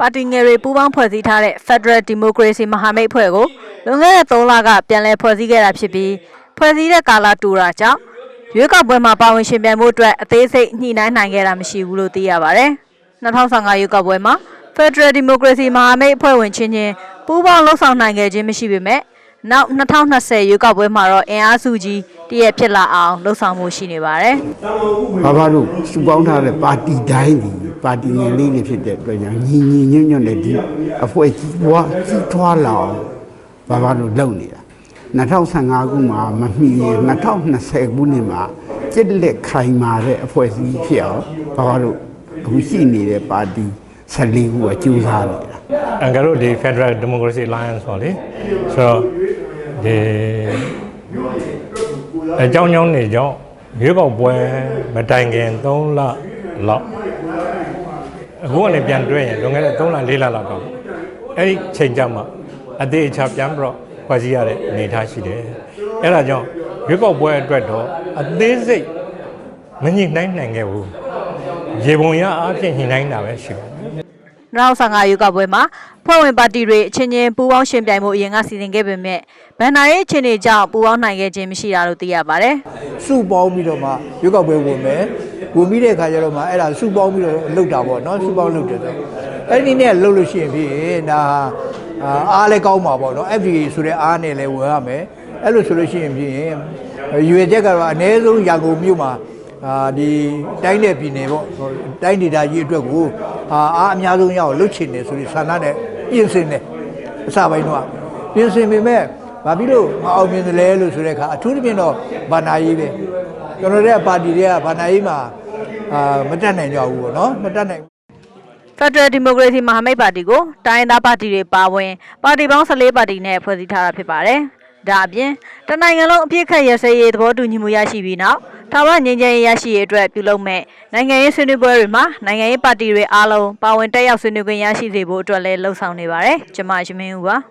ပါတီငယ်တွေပူးပေါင်းဖွဲ့စည်းထားတဲ့ Federal Democracy မဟာမိတ်အဖွဲ့ကိုလွန်ခဲ့တဲ့3လကပြန်လည်ဖွဲ့စည်းခဲ့တာဖြစ်ပြီးဖွဲ့စည်းတဲ့ကာလတူတာကြောင့်ရွေးကောက်ပွဲမှာပါဝင်ရှင်ပြိုင်မှုအတွက်အသေးစိတ်ညှိနှိုင်းနိုင်ခဲ့တာမရှိဘူးလို့သိရပါဗျ။2015ရွေးကောက်ပွဲမှာ Federal Democracy မဟာမိတ်အဖွဲ့ဝင်ချင်းချင်းပူးပေါင်းလှုပ်ဆောင်နိုင်ခဲ့ခြင်းမရှိပေမဲ့နောက်2020ရွေးကောက်ပွဲမှာတော့အင်အားစုကြီးတည့်ရဖြစ်လာအောင်လှုပ်ဆောင်မှုရှိနေပါတယ်။ဘာဘာတို့စုပေါင်းထားတဲ့ပါတီတိုင်းဒီ ပါတီငယ်လေးတွေဖြစ်တဲ့အတွက်ကြောင့်ညီညီညွတ်ညွတ်နဲ့ဒီအဖွဲ့ကြီးဘွားကြီးထွားလာအောင်ဘာဘာတို့လုပ်နေတာ2015ခုမှာမမီရင်2020ခုနှစ်မှာစစ်လက်ခိုင်မာတဲ့အဖွဲ့အစည်းဖြစ်အောင်ဘာဘာတို့အခုရှိနေတဲ့ပါတီ14ခုကကြိုးစားနေတာအန်ကတို့ဒီ Federal Democracy Alliance ပေါ့လေဆိုတော့ဒီအကြောင်းကြောင်းနေကြောင့်ရွေးကောက်ပွဲမတိုင်ခင်3လလောက် အခုကနေပြန်တွေ့ရင်လွန်ခဲ့တဲ့3လ4လလောက်တော့အဲ့ဒီချိန်ကြမှာအသေးအချာပြန်ပြီးတော့ဖွဲ့စည်းရတဲ့အနေအထားရှိတယ်အဲ့ဒါကြောင့်ရွေးကောက်ပွဲအတွက်တော့အသေးစိတ်မညှိနှိုင်းနိုင်ခဲ့ဘူးရေပုံရအားဖြင့်ညှိနှိုင်းတာပဲရှိတယ်2015ရွေးကောက်ပွဲမှာဖွဲ့ဝင်ပါတီတွေအချင်းချင်းပူးပေါင်းရှင်ပြိုင်မှုအရင်ကစီစဉ်ခဲ့ပေမဲ့ဗန်နာရေးအခြေအနေကြောင့်ပူးပေါင်းနိုင်ခဲ့ခြင်းမရှိတာလို့သိရပါတယ် စုပေါင်းပြီးတော့မှရွေးကောက်ပွဲဝင်မယ်ဝင်ပြီးတဲ့အခါကျတော့မှအဲ့ဒါစုပေါင်းပြီးတော့လှုပ်တာပေါ့နော်စုပေါင်းလှုပ်တယ်ဆိုအဲ့ဒီနေ့ကလှုပ်လို့ရှိရင်ဖြစ်ရင်ဒါအာအားလည်းကောင်းမှာပေါ့နော် FDA ဆိုတဲ့အားနဲ့လည်းဝင်ရမယ်အဲ့လိုဆိုလို့ရှိရင်ဖြစ်ရင်ရွေချက်ကတော့အ ਨੇ ဆုံးရာကုန်မြို့မှာအာဒီတိုင်းနယ်ပြည်နယ်ပေါ့တိုင်းဒေသကြီးအတွက်ကိုအာအားအများဆုံးရအောင်လှုပ်ချင်တယ်ဆိုပြီးဆန္ဒနဲ့ပြင်ဆင်တယ်အစပိုင်းတော့ပြင်ဆင်ပေမဲ့ ဘာဖြစ်လို့မအောင်မြင်တယ်လဲလို့ဆိုတဲ့အခါအထူးသဖြင့်တော့ဘာနာရေးပဲကျွန်တော်တို့ကပါတီတွေကဘာနာရေးမှာအာမတက်နိုင်ကြဘူးပေါ့နော်မတက်နိုင် Federal Democracy မဟာမိတ်ပါတီကိုတိုင်းရင်းသားပါတီတွေပါဝင်ပါတီပေါင်း14ပါတီနဲ့ဖွဲ့စည်းထားတာဖြစ်ပါတယ်။ဒါအပြင်တနိုင်ငံလုံးအပြည့်ခတ်ရစရေးသဘောတူညီမှုရရှိပြီးနောက်ထာဝရငြိမ်းချမ်းရေးရရှိရေးအတွက်ပြုလုပ်မဲ့နိုင်ငံရေးဆွေးနွေးပွဲတွေမှာနိုင်ငံရေးပါတီတွေအားလုံးပါဝင်တက်ရောက်ဆွေးနွေးခွင့်ရရှိစေဖို့အတွက်လည်းလှုံ့ဆော်နေပါတယ်။ကျွန်မရှင်မင်းဦးပါ။